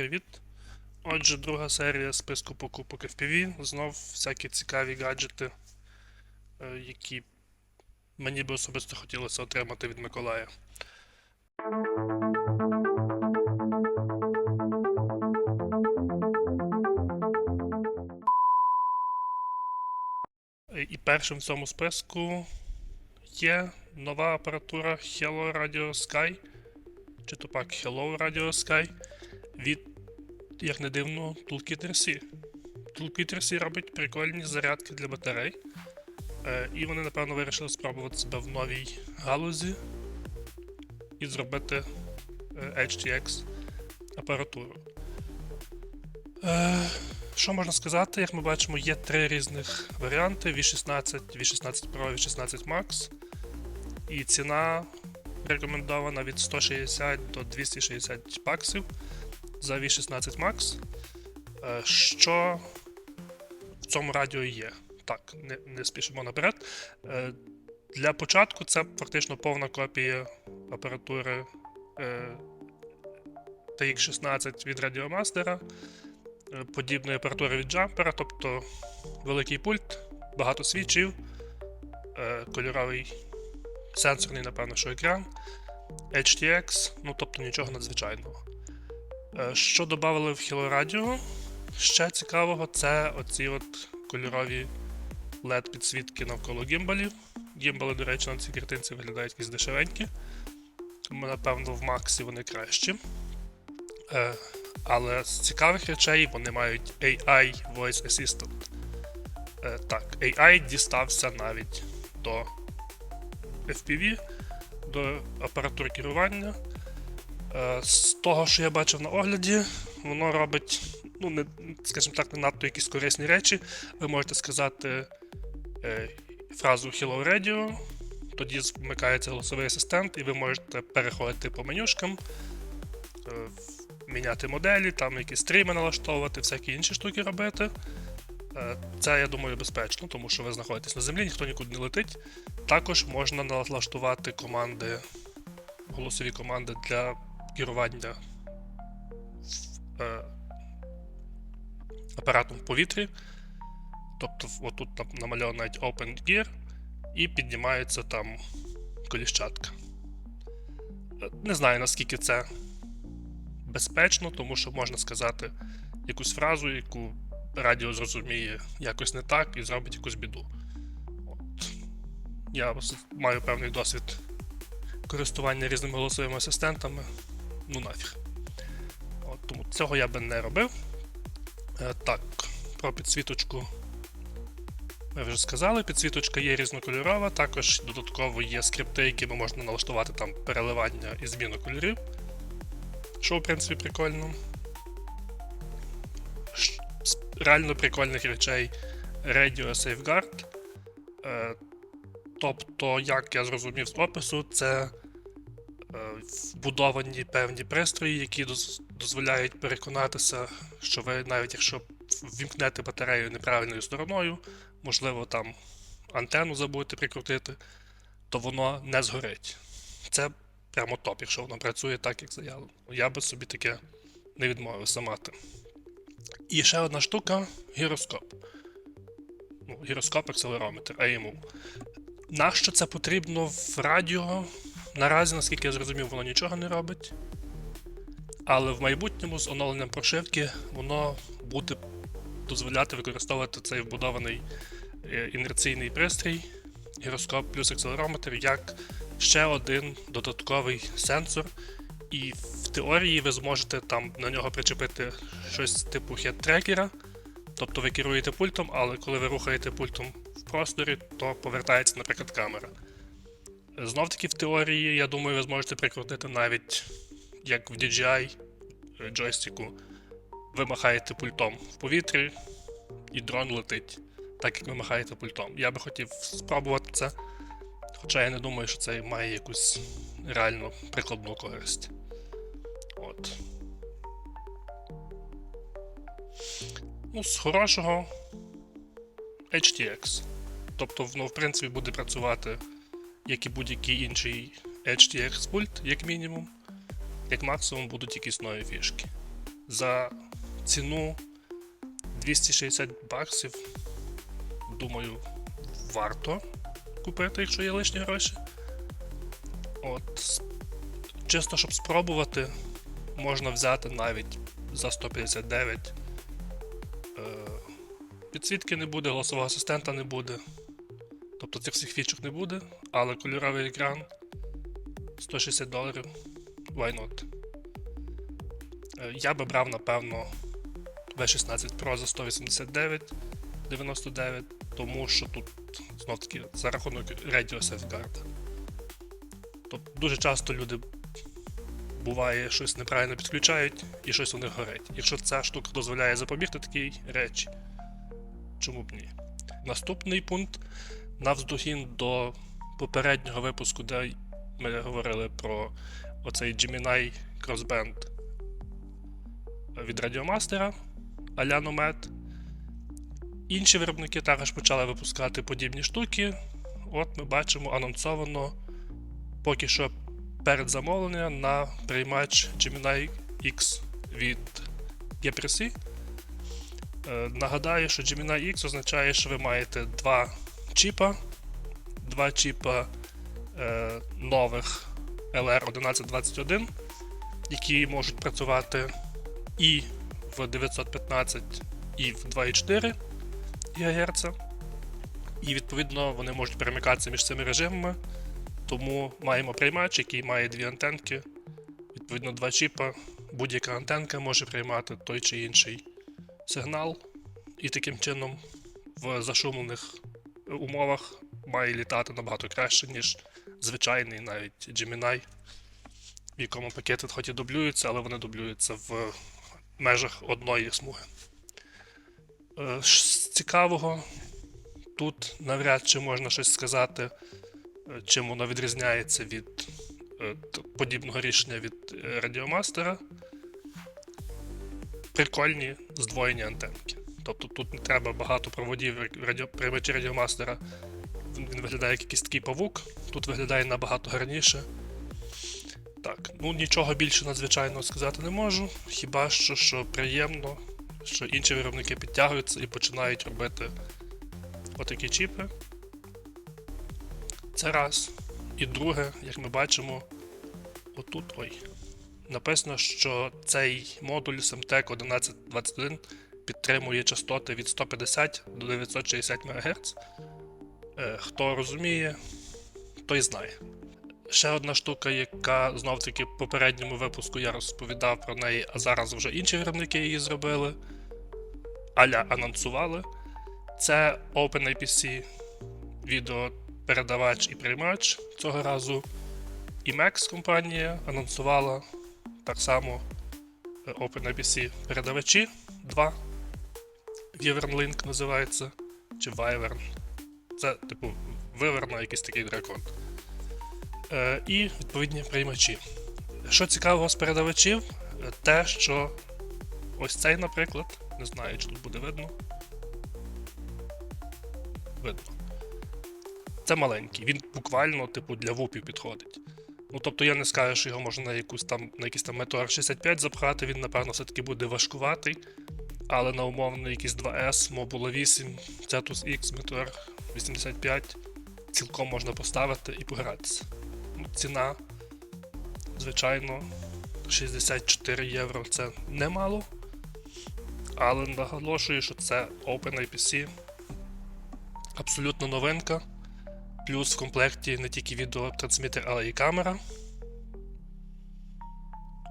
привіт! Отже, друга серія списку покупок FPV. Знов всякі цікаві гаджети, е, які мені би особисто хотілося отримати від Миколая. Е, І першим в цьому списку є нова апаратура Hello Radio Sky, чи то пак Hello Radio Sky від, як не дивно, Toolkit RC. Toolkit RC робить прикольні зарядки для батарей. Е, і вони, напевно, вирішили спробувати себе в новій галузі і зробити е, HTX апаратуру. Е, що можна сказати? Як ми бачимо, є три різних варіанти: V16, V16 Pro, V16 Max. І ціна рекомендована від 160 до 260 баксів за V16 Max. Е, Що в цьому радіо є? Так, не, не спішимо наперед. Е, Для початку це фактично повна копія апаратури е, TX16 від Radiomaster, е, подібної апаратури від Jumper, тобто великий пульт, багато свічів, е, кольоровий сенсорний, напевно, що екран, HTX, ну тобто нічого надзвичайного. Е, Що додали в Hello Radio? Ще цікавого, це оці от кольорові LED підсвітки навколо гімбалів. Гімбали, до речі, на цій картинці виглядають якісь дешевенькі. Тому, напевно, в Максі вони кращі. Е, але з цікавих речей вони мають AI Voice Assistant. Е, так, AI дістався навіть до FPV, до апаратури керування. Е, З того, що я бачив на огляді, воно робить, ну, не, скажімо так, не надто якісь корисні речі. Ви можете сказати е, фразу Hello Radio, тоді вмикається голосовий асистент, і ви можете переходити по менюшкам, е, міняти моделі, там якісь стріми налаштовувати, всякі інші штуки робити. Е, Це, я думаю, безпечно, тому що ви знаходитесь на землі, ніхто нікуди не летить. Також можна налаштувати команди, голосові команди для керування е, апаратом в повітрі. Тобто, отут навіть Open Gear, і піднімається там коліщатка. Е, Не знаю, наскільки це безпечно, тому що можна сказати якусь фразу, яку радіо зрозуміє якось не так і зробить якусь біду. От. Я маю певний досвід користування різними голосовими асистентами. Ну нафіг. От, тому цього я би не робив. Е, так, про підсвіточку ми вже сказали. Підсвіточка є різнокольорова, також додатково є скрипти, якими можна налаштувати там переливання і зміну кольорів. Що, в принципі, прикольно. Реально прикольних речей Radio Safeguard. Е, тобто, як я зрозумів з опису, це вбудовані певні пристрої, які дозволяють переконатися, що ви навіть якщо ввімкнете батарею неправильною стороною, можливо, там антенну забудете прикрутити, то воно не згорить. Це прямо топ, якщо воно працює так, як заявлено. Я би собі таке не відмовився мати. І ще одна штука гіроскоп. Ну, гіроскоп акселерометр, AMU. Нащо це потрібно в радіо? Наразі, наскільки я зрозумів, воно нічого не робить. Але в майбутньому з оновленням прошивки воно буде дозволяти використовувати цей вбудований е, інерційний пристрій, гіроскоп плюс акселерометр, як ще один додатковий сенсор. І в теорії ви зможете там на нього причепити щось типу хед-трекера. Тобто ви керуєте пультом, але коли ви рухаєте пультом в просторі, то повертається, наприклад, камера. Знов таки в теорії, я думаю, ви зможете прикрутити навіть як в DJI е, джойстику. Ви махаєте пультом в повітрі, і дрон летить, так як ви махаєте пультом. Я би хотів спробувати це, хоча я не думаю, що це має якусь реальну прикладну користь. От. Ну, з хорошого HTX. Тобто, воно, в принципі, буде працювати, як і будь-який інший HTX пульт, як мінімум. Як максимум будуть якісь нові фішки. За ціну 260 баксів, думаю, варто купити, якщо є лишні гроші. От, чисто щоб спробувати, можна взяти навіть за 159. Е, підсвітки не буде, голосового асистента не буде. Тобто цих всіх фічок не буде, але кольоровий екран 160 доларів. Why not? Е, Я би брав, напевно, V16 Pro за 189,99, тому що тут знов таки за рахунок Radio Safeguard. Тобто дуже часто люди буває щось неправильно підключають і щось у них горить. Якщо ця штука дозволяє запобігти такій речі, чому б ні? Наступний пункт навздогін до попереднього випуску, де ми говорили про оцей Gemini Crossband від Radiomaster а-ля Інші виробники також почали випускати подібні штуки. От ми бачимо анонсовано поки що передзамовлення на приймач Gemini X від GPRC. Е, Нагадаю, що Gemini X означає, що ви маєте два чіпа, два чіпа е, нових LR1121, які можуть працювати і в 915, і в 2,4 ГГц. І відповідно вони можуть перемикатися між цими режимами. Тому маємо приймач, який має дві антенки, відповідно, два чіпа. Будь-яка антенка може приймати той чи інший сигнал, і таким чином в зашумлених умовах має літати набагато краще, ніж звичайний навіть Gemini, в якому пакети хоч і дублюються, але вони дублюються в межах одної смуги. Е, З цікавого, тут навряд чи можна щось сказати, е, чим воно відрізняється від е, подібного рішення від е, Радіомастера. Прикольні здвоєні антенки. Тобто тут не треба багато проводів радіо, приймачі радіомастера. Він виглядає як якийсь такий павук, тут виглядає набагато гарніше. Так, ну нічого більше надзвичайного сказати не можу. Хіба що, що приємно, що інші виробники підтягуються і починають робити отакі чіпи. Це раз. І друге, як ми бачимо, отут ой. Написано, що цей модуль Semtec 1121 підтримує частоти від 150 до 960 МГц. Е, Хто розуміє, той знає. Ще одна штука, яка знов таки в попередньому випуску я розповідав про неї, а зараз вже інші виробники її зробили. Аля анонсували. Це OpenIPC відеопередавач і приймач. Цього разу IMAX компанія анонсувала так само е, OpenIPC передавачі 2. Wyvern називається. Чи Wyvern. Це, типу, виверна якийсь такий дракон. Е, і відповідні приймачі. Що цікавого з передавачів, е, те, що ось цей, наприклад, не знаю, чи тут буде видно. Видно. Це маленький. Він буквально, типу, для вупів підходить. Ну, тобто я не скажу, що його можна на якусь там на якийсь там Meteor 65 запхати, він, напевно, все-таки буде важкуватий. Але на умовний якийсь 2S, Mobula 8, Cetus X, Meteor 85 цілком можна поставити і погратися. Ну, ціна, звичайно, 64 євро це немало. Але наголошую, що це OpenIPC. Абсолютно новинка. Плюс в комплекті не тільки відеотрансмітер, але і камера.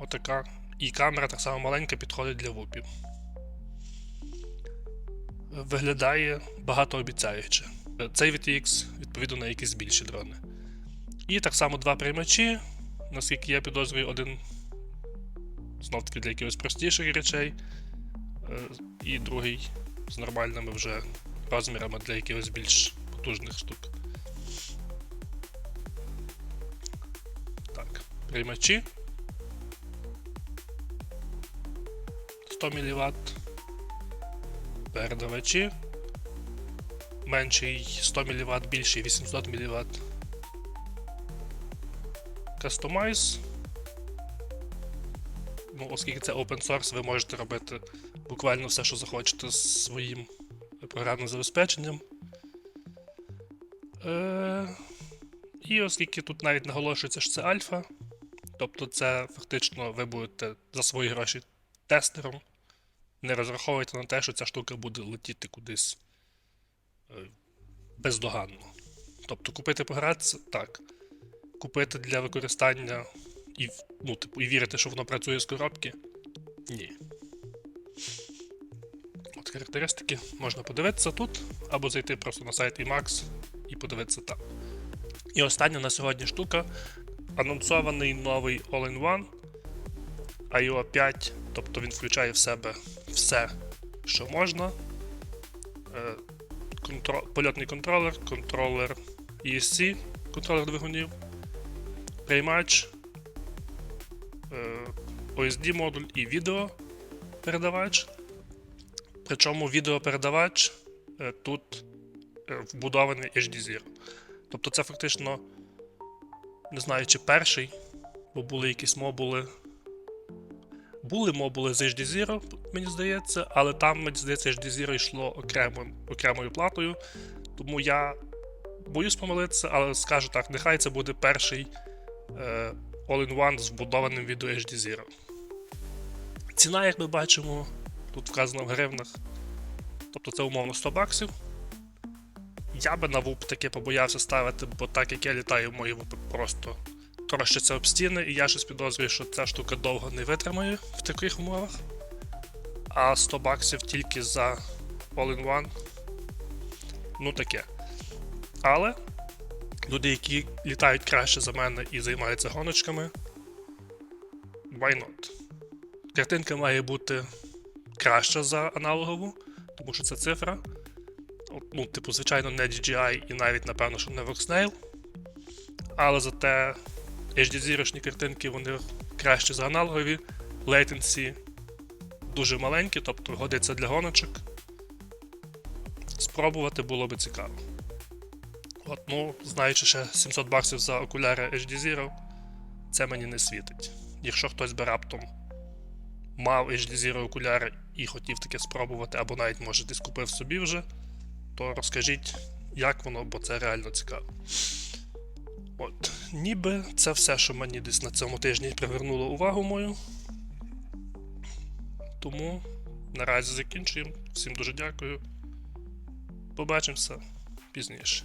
Отака. І камера так само маленька підходить для вупів. Виглядає багатообіцяюче. Цей VTX відповідно на якісь більші дрони. І так само два приймачі. Наскільки я підозрюю, один знов таки для якихось простіших речей. е, І другий з нормальними вже розмірами для якихось більш потужних штук. Так, приймачі. 100 мВт. Передавачі. Менший 100 мВт, більший 800 мВт. Customize. ну, оскільки це open source, ви можете робити буквально все, що захочете з своїм програмним забезпеченням. Е, і оскільки тут навіть наголошується, що це альфа, тобто це фактично ви будете за свої гроші тестером, не розраховуйте на те, що ця штука буде летіти кудись е, бездоганно. Тобто купити погратися так. Купити для використання і, ну, типу, і вірити, що воно працює з коробки. Ні. От характеристики можна подивитися тут, або зайти просто на сайт IMAX і подивитися там. І остання на сьогодні штука. Анонсований новий All-in-One IO 5, тобто він включає в себе все, що можна. Е, контро... Польотний контролер, контролер ESC, контролер двигунів, приймач, е, OSD модуль і відеопередавач. Причому відеопередавач е, тут вбудований HD0. Тобто це фактично, не знаю, чи перший, бо були якісь мобули. Були мобули з HD0, мені здається, але там, мені здається, HD0 йшло окремим, окремою платою. Тому я боюсь помилитися, але скажу так, нехай це буде перший е, All-in-One з вбудованим відео HD0. Ціна, як ми бачимо, тут вказана в гривнах. Тобто це умовно 100 баксів. Я би на ВУП таки побоявся ставити, бо так як я літаю, мої ВУПи просто трощаться об стіни, і я щось підозрюю, що ця штука довго не витримає в таких умовах. А 100 баксів тільки за All-in-One. Ну таке. Але люди, які літають краще за мене і займаються гоночками. Why not? Картинка має бути краща за аналогову, тому що це цифра. Ну, типу, звичайно, не DJI і навіть, напевно, що не Voxnail. Але зате HD0 картинки вони кращі за аналогові. Latency дуже маленькі, тобто годиться для гоночок. Спробувати було би цікаво. От, ну, знаючи ще 700 баксів за окуляри HD0, це мені не світить. Якщо хтось би раптом мав HD0 окуляри і хотів таке спробувати, або навіть може десь купив собі вже, то розкажіть, як воно, бо це реально цікаво. От, ніби це все, що мені десь на цьому тижні привернуло увагу мою. Тому наразі закінчуємо. Всім дуже дякую. Побачимося пізніше.